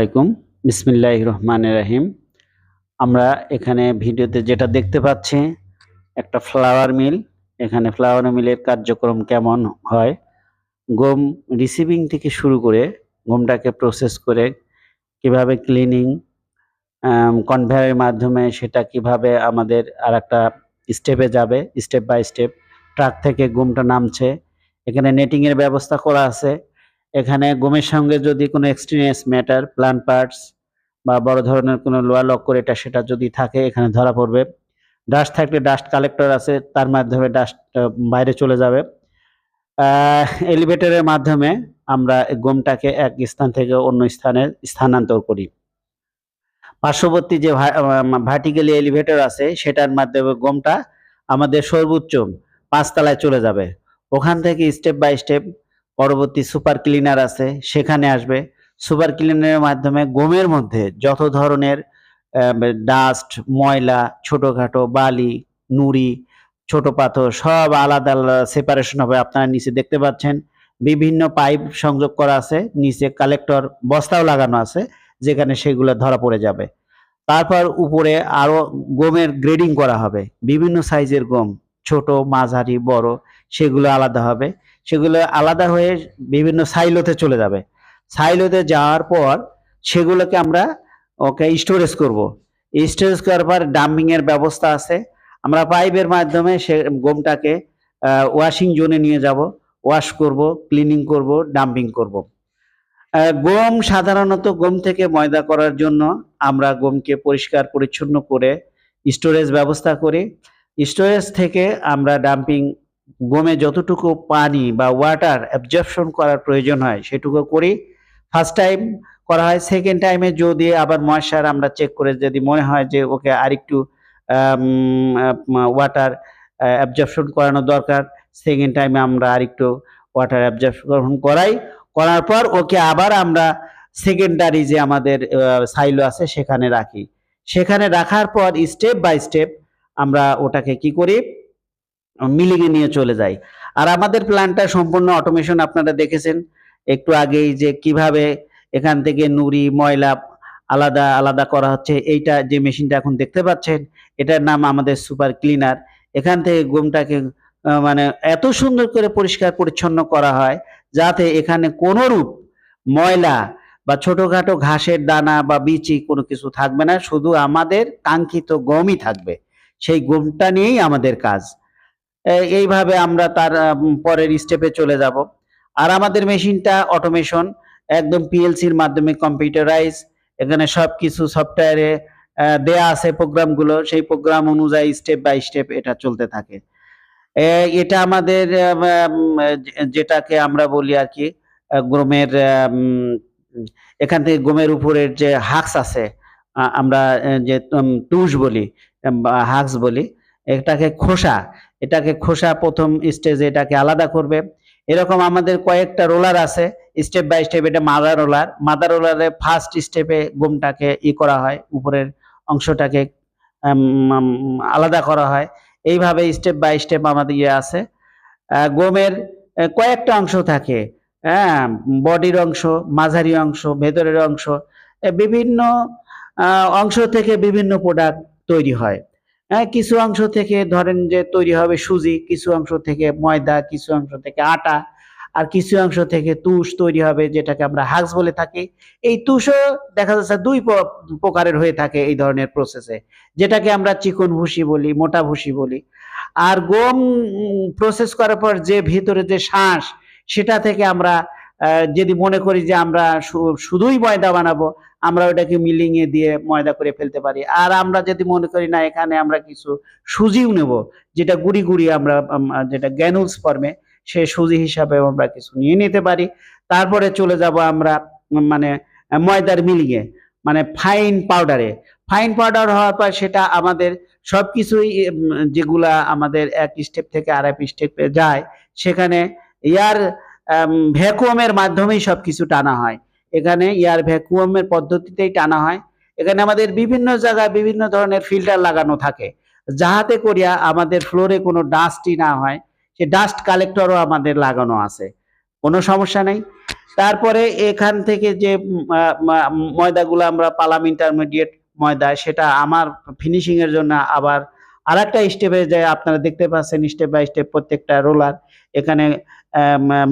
আলাইকুম। বিসমিল্লাহ রহমান রাহিম। আমরা এখানে ভিডিওতে যেটা দেখতে পাচ্ছি, একটা ফ্লাওয়ার মিল এখানে ফ্লাওয়ার মিলের কার্যক্রম কেমন হয়? গম রিসিভিং থেকে শুরু করে গমটাকে প্রসেস করে কীভাবে ক্লিনিং কনভেয়ারের মাধ্যমে সেটা কীভাবে আমাদের আর একটা স্টেপে যাবে স্টেপ বাই স্টেপ ট্রাক থেকে গমটা নামছে। এখানে নেটিং এর ব্যবস্থা করা আছে। এখানে গমের সঙ্গে যদি কোনো এক্সট্রিনিয়াস ম্যাটার প্লান্ট পার্টস বা বড় ধরনের কোনো লোয়ার লক্কর এটা সেটা যদি থাকে, এখানে ধরা পড়বে। ডাস্ট থাকলে ডাস্ট কালেক্টর আছে, তার মাধ্যমে ডাস্ট বাইরে চলে যাবে। এলিভেটরের মাধ্যমে আমরা গমটাকে এক স্থান থেকে অন্য স্থানে স্থানান্তর করি। পার্শ্ববর্তী যে ভার্টিক্যালি এলিভেটর আছে, সেটার মাধ্যমে গমটা আমাদের সর্বোচ্চ পাঁচতলায় চলে যাবে। ওখান থেকে স্টেপ বাই স্টেপ পরবর্তী সুপার ক্লিনার আছে, সেখানে আসবে। সুপার ক্লিনারের মাধ্যমে গমের মধ্যে যত ধরনের ডাস্ট, ময়লা, ছোটোখাটো বালি, নুড়ি, ছোট পাথর, সব আলাদা আলাদা সেপারেশন হবে, আপনারা নিচে দেখতে পাচ্ছেন। বিভিন্ন পাইপ সংযোগ করা আছে, নিচে কালেক্টর বস্তাও লাগানো আছে, যেখানে সেগুলো ধরা পড়ে যাবে। তারপর উপরে আরও গমের গ্রেডিং করা হবে। বিভিন্ন সাইজের গম, ছোট, মাঝারি, বড়, সেগুলো আলাদা হবে। সেগুলো আলাদা হয়ে বিভিন্ন সাইলোতে চলে যাবে। সাইলোতে যাওয়ার পর সেগুলোকে আমরা, ওকে স্টোরেজ করব। স্টোরেজ করার পর ডাম্পিং এর ব্যবস্থা আছে। আমরা পাইপের মাধ্যমে সে গমটাকে ওয়াশিং জোনে নিয়ে যাব। ওয়াশ করব ক্লিনিং করব ডাম্পিং করব। গম সাধারণত গম থেকে ময়দা করার জন্য আমরা গমকে পরিষ্কার পরিচ্ছন্ন করে স্টোরেজ ব্যবস্থা করি। স্টোরেজ থেকে আমরা ডাম্পিং গমে যতটুকু পানি বা ওয়াটার অ্যাবজর্পশন করার প্রয়োজন হয়, সেটুকু করি। ফার্স্ট টাইম করা হয় সেকেন্ড টাইমে যদি আবার ময়সার আমরা চেক করে যদি মনে হয় যে ওকে আরেকটু ওয়াটার অ্যাবজর্পশন করানো দরকার সেকেন্ড টাইমে আমরা আরেকটু ওয়াটার অ্যাবজর্পশন করাই। করার পর ওকে আবার আমরা সেকেন্ডারি যে আমাদের সাইলো আছে সেখানে রাখি। সেখানে রাখার পর স্টেপ বাই স্টেপ আমরা ওটাকে কি করি? মিলিংয়ে নিয়ে চলে যাই। আর আমাদের প্ল্যানটা সম্পূর্ণ অটোমেশন আপনারা দেখেছেন। একটু আগেই যে কীভাবে এখান থেকে নুড়ি, ময়লা আলাদা আলাদা করা হচ্ছে, এইটা যে মেশিনটা এখন দেখতে পাচ্ছেন, এটার নাম আমাদের সুপার ক্লিনার এখান থেকে গমটাকে মানে এত সুন্দর করে পরিষ্কার পরিচ্ছন্ন করা হয়, যাতে এখানে কোনো রূপ ময়লা বা ছোটখাটো ঘাসের দানা বা বিচি কোনো কিছু থাকবে না, শুধু আমাদের কাঙ্ক্ষিত গমই থাকবে। সেই গমটা নিয়েই আমাদের কাজ। এইভাবে আমরা তার পরের স্টেপে চলে যাব। আর আমাদের মেশিনটা অটোমেশন একদম পিএলসির মাধ্যমে কম্পিউটারাইজ এখানে সব কিছু সফটওয়্যারে দেয়া আছে প্রোগ্রামগুলো সেই প্রোগ্রাম অনুযায়ী স্টেপ বাই স্টেপ এটা চলতে থাকে। এটা আমাদের যেটাকে আমরা বলি আর কি গমের এখান থেকে গমের উপরের যে হাক্স আছে আমরা যে টুস বলি হাক্স বলি এটাকে খোসা এটাকে খোসা প্রথম স্টেজে এটাকে আলাদা করবে। এরকম আমাদের কয়েকটা রোলার আছে স্টেপ বাই স্টেপ এটা মাদার রোলার মাদার রোলারে ফার্স্ট স্টেপে গমটাকে ই করা হয়, উপরের অংশটাকে আলাদা করা হয়। এইভাবে স্টেপ বাই স্টেপ আমাদের ইয়ে আছে। গমের কয়েকটা অংশ থাকে। হ্যাঁ বডির অংশ, মাঝারি অংশ, ভেতরের অংশ বিভিন্ন অংশ থেকে বিভিন্ন প্রোডাক্ট তৈরি হয়। কিছু অংশ থেকে ধরেন যে তৈরি হবে সুজি, কিছু অংশ থেকে ময়দা, কিছু অংশ থেকে আটা, আর কিছু অংশ থেকে তুষ তৈরি হবে, যেটাকে আমরা হাক্স বলে থাকি। এই তুষও দেখা যাচ্ছে দুই প্রকারের হয়ে থাকে এই ধরনের প্রসেসে যেটাকে আমরা চিকন ভুসি বলি, মোটা ভুসি বলি। আর গম প্রসেস করার পর যে ভিতরে যে শ্বাস সেটা থেকে আমরা যদি মনে করি যে আমরা শুধুই ময়দা বানাবো, আমরা ওটাকে মিলিং এ দিয়ে ময়দা করে ফেলতে পারি। আর আমরা যদি মনে করি, না, এখানে আমরা কিছু সুজিও নেব, যেটা গুড়ি গুড়ি আমরা যেটা গ্যানুলস ফর্মে, সে সুজি হিসাবে আমরা কিছু নিয়ে নিতে পারি। তারপরে চলে যাব আমরা মানে ময়দার মিলিং এ মানে ফাইন পাউডারে। ফাইন পাউডার হওয়ার পর সেটা আমাদের সব কিছুই যেগুলা আমাদের এক স্টেপ থেকে আর এক স্টেপে যায়, সেখানে ইয়ার ভ্যাকুয়ামের মাধ্যমেই সব কিছু টানা হয়। এখানে এয়ার ভ্যাকুয়ামের পদ্ধতিতেই টানা হয়। এখানে আমাদের বিভিন্ন জায়গায় বিভিন্ন ধরনের ফিল্টার লাগানো থাকে। যাহাতে করিয়া আমাদের ফ্লোরে কোনো ডাস্টই না হয়, সে ডাস্ট কালেক্টরও আমাদের লাগানো আছে। কোনো সমস্যা নেই। তারপরে এখান থেকে যে ময়দাগুলো আমরা পালাম ইন্টারমিডিয়েট ময়দা সেটা আমার ফিনিশিংয়ের জন্য আবার আরেকটা স্টেপে যে আপনারা দেখতে পাচ্ছেন স্টেপ বাই স্টেপ প্রত্যেকটা রোলার এখানে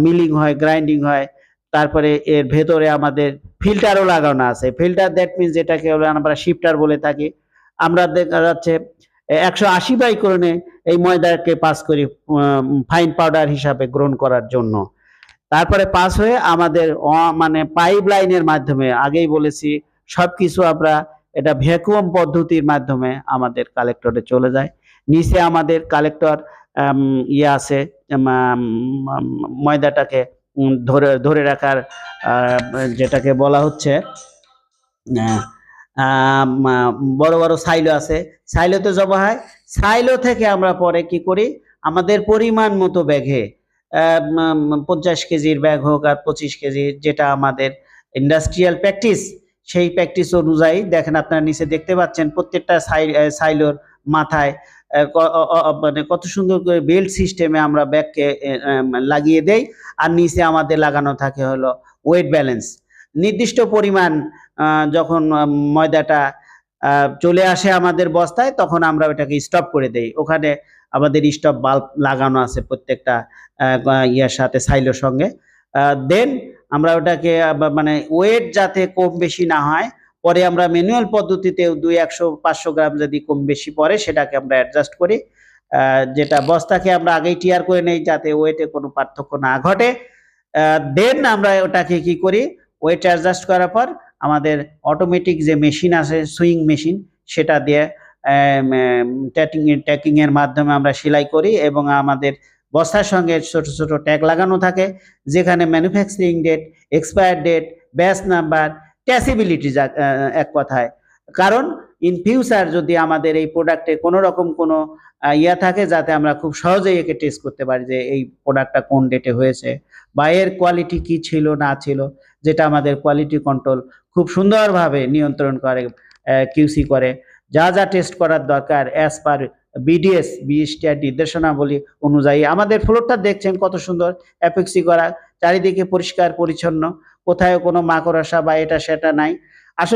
মিলিং হয় গ্রাইন্ডিং হয়, তারপরে এর ভেতরে আমাদের ফিল্টারও লাগানো আছে। ফিল্টার দ্যাট মিনস যেটাকে আমরা শিফটার বলে থাকি। আমরা দেখা যাচ্ছে একশো আশি বাইকরণে এই ময়দাকে পাস করি ফাইন পাউডার হিসাবে গ্রহণ করার জন্য। তারপরে পাস হয়ে আমাদের মানে পাইপ লাইনের মাধ্যমে, আগেই বলেছি সব কিছু আমরা এটা ভ্যাকুয়াম পদ্ধতির মাধ্যমে আমাদের কালেক্টরে চলে যায়। নিচে আমাদের কালেক্টর ইয়ে আছে ময়দাটাকে ধরে ধরে রাখার যেটাকে বলা হচ্ছে বড় বড় সাইলো আছে। সাইলোতে জমা হয় সাইলো থেকে আমরা পরে কি করি? আমাদের পরিমাণ মতো ব্যাগে পঞ্চাশ কেজির ব্যাগ হোক আর পঁচিশ কেজি, যেটা আমাদের ইন্ডাস্ট্রিয়াল প্র্যাকটিস সেই প্র্যাকটিস অনুযায়ী দেখেন আপনারা নিচে দেখতে পাচ্ছেন প্রত্যেকটা সাইলোর মাথায় মানে কত সুন্দর করে বেল্ট সিস্টেমে আমরা ব্যাগকে লাগিয়ে দেই আর নিচে আমাদের লাগানো থাকে হলো ওয়েট ব্যালেন্স নির্দিষ্ট পরিমাণ যখন ময়দাটা চলে আসে আমাদের বস্তায় তখন আমরা ওটাকে স্টপ করে দেই। ওখানে আমাদের স্টপ বাল্ব লাগানো আছে প্রত্যেকটা ইয়ার সাথে সাইলোর সঙ্গে। দেন আমরা ওটাকে মানে ওয়েট যাতে কম বেশি না হয়, পরে আমরা ম্যানুয়াল পদ্ধতিতে দুই একশো, পাঁচশো গ্রাম যদি কম বেশি পড়ে, সেটাকে আমরা অ্যাডজাস্ট করি। যেটা বস্তাকে আমরা আগেই টিয়ার করে নেই, যাতে ওয়েটে কোনো পার্থক্য না ঘটে। দেন আমরা ওটাকে কি করি? ওয়েট অ্যাডজাস্ট করার পর আমাদের অটোমেটিক যে মেশিন আছে সুইং মেশিন সেটা দিয়ে ট্যাকিং ট্যাকিংয়ের মাধ্যমে আমরা সেলাই করি এবং আমাদের বস্তার সঙ্গে ছোট ছোট ট্যাগ লাগানো থাকে, যেখানে manufacturing date expire date batch number traceability এক কথায়। কারণ ইন ফিউচার যদি আমাদের এই প্রোডাক্টে কোনো রকম কোনো ইয়া থাকে, যাতে আমরা খুব সহজেই একে টেস্ট করতে পারি যে এই প্রোডাক্টটা কোন ডেটে হয়েছে, বা এর কোয়ালিটি কি ছিল, না ছিল, যেটা আমাদের কোয়ালিটি কন্ট্রোল খুব সুন্দরভাবে নিয়ন্ত্রণ করে কিউসি করে। যা যা টেস্ট করার দরকার অ্যাজ পার বিডিএস বিএসটিআর নির্দেশনাবলী অনুযায়ী। আমাদের ফ্লোরটা দেখছেন কত সুন্দর অ্যাপেক্সি করা, চারিদিকে পরিষ্কার, পরিচ্ছন্ন কোথায় কোনো মাকড়সা বা এটা সেটা নাই। আসলে